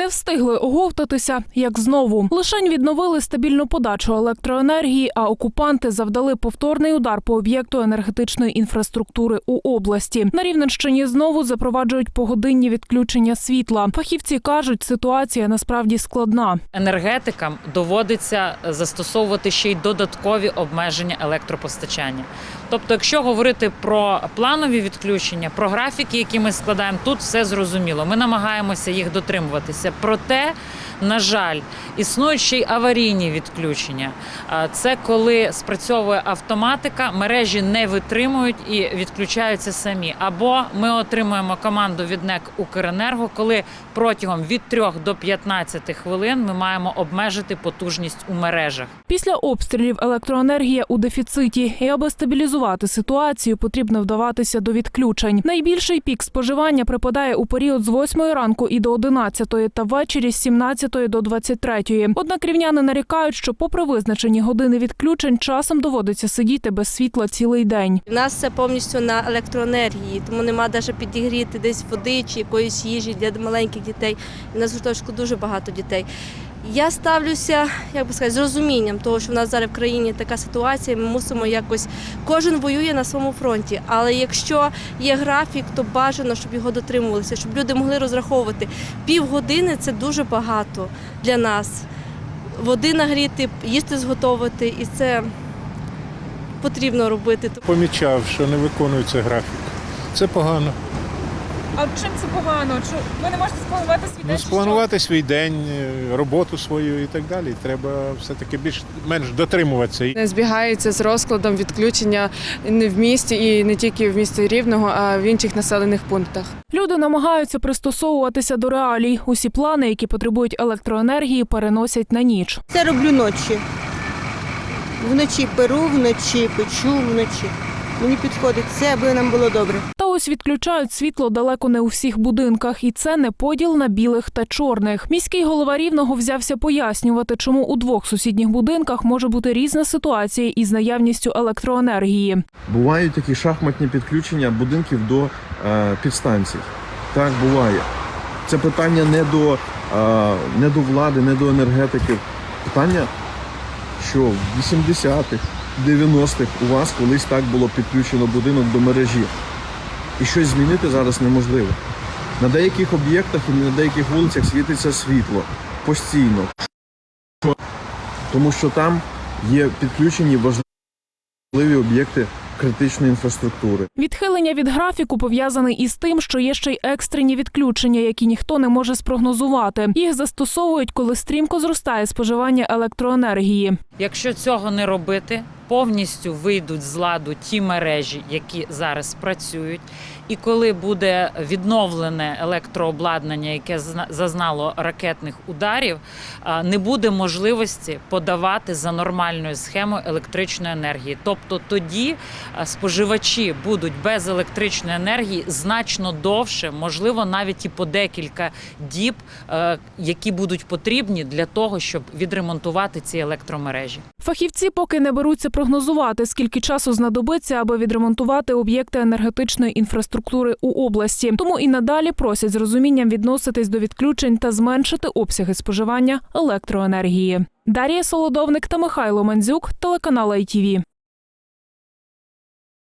Не встигли оговтатися, як знову. Лишень відновили стабільну подачу електроенергії, а окупанти завдали повторний удар по об'єкту енергетичної інфраструктури у області. На Рівненщині знову запроваджують погодинні відключення світла. Фахівці кажуть, ситуація насправді складна. енергетикам доводиться застосовувати ще й додаткові обмеження електропостачання. Тобто, якщо говорити про планові відключення, про графіки, які ми складаємо, тут все зрозуміло. Ми намагаємося їх дотримуватися. Проте, на жаль, існують ще й аварійні відключення. Це коли спрацьовує автоматика, мережі не витримують і відключаються самі. Або ми отримуємо команду від НЕК Укренерго, коли протягом від 3 до 15 хвилин ми маємо обмежити потужність у мережах. Після обстрілів електроенергія у дефіциті, і аби стабілізувати ситуацію, потрібно вдаватися до відключень. Найбільший пік споживання припадає у період з 8 ранку і до 11, та ввечері з 17 до 23. Однак рівняни нарікають, що попри визначені години відключень, часом доводиться сидіти без світла цілий день. У нас все повністю на електроенергії, тому нема навіть підігріти десь води чи якоїсь їжі для маленьких дітей. У нас в дуже багато дітей. Я ставлюся, як би сказати, з розумінням того, що в нас зараз в країні така ситуація, ми мусимо якось кожен воює на своєму фронті. Але якщо є графік, то бажано, щоб його дотримувалися, щоб люди могли розраховувати. Півгодини це дуже багато для нас. Води нагріти, їсти зготовити, і це потрібно робити. помічав, що не виконується графік. Це погано. А чим це погано? Чи ви не можете спланувати свій Ну, день? чи спланувати свій день, е, роботу свою і так далі. Треба все-таки більш менш дотримуватися. Не збігається з розкладом відключення не в місті і не тільки в місті Рівного, а в інших населених пунктах. Люди намагаються пристосовуватися до реалій. Усі плани, які потребують електроенергії, переносять на ніч. Це роблю ночі. Вночі перу, вночі печу, вночі. Мені підходить це, аби нам було добре. Ось відключають світло далеко не у всіх будинках, і це не поділ на білих та чорних. Міський голова рівного взявся пояснювати, чому у двох сусідніх будинках може бути різна ситуація із наявністю електроенергії. Бувають такі шахматні підключення будинків до е, підстанцій. Так буває. Це питання не до, е, не до влади, не до енергетиків. Питання, що в 80-х, 90-х у вас колись так було підключено будинок до мережі. І щось змінити зараз неможливо. На деяких об'єктах і на деяких вулицях світиться світло постійно. Тому що там є підключені важливі об'єкти критичної інфраструктури. Відхилення від графіку пов'язане із тим, що є ще й екстрені відключення, які ніхто не може спрогнозувати. Їх застосовують, коли стрімко зростає споживання електроенергії. Якщо цього не робити, повністю вийдуть з ладу ті мережі, які зараз працюють. І коли буде відновлене електрообладнання, яке зна- зазнало ракетних ударів, не буде можливості подавати за нормальною схемою електричної енергії. Тобто тоді споживачі будуть без електричної енергії значно довше, можливо, навіть і по декілька діб, які будуть потрібні для того, щоб відремонтувати ці електромережі. Фахівці поки не беруться прогнозувати, скільки часу знадобиться, аби відремонтувати об'єкти енергетичної інфраструктури у області. Тому і надалі просять з розумінням відноситись до відключень та зменшити обсяги споживання електроенергії. Дар'я Солодовник та Михайло Мандзюк, телеканал ITV.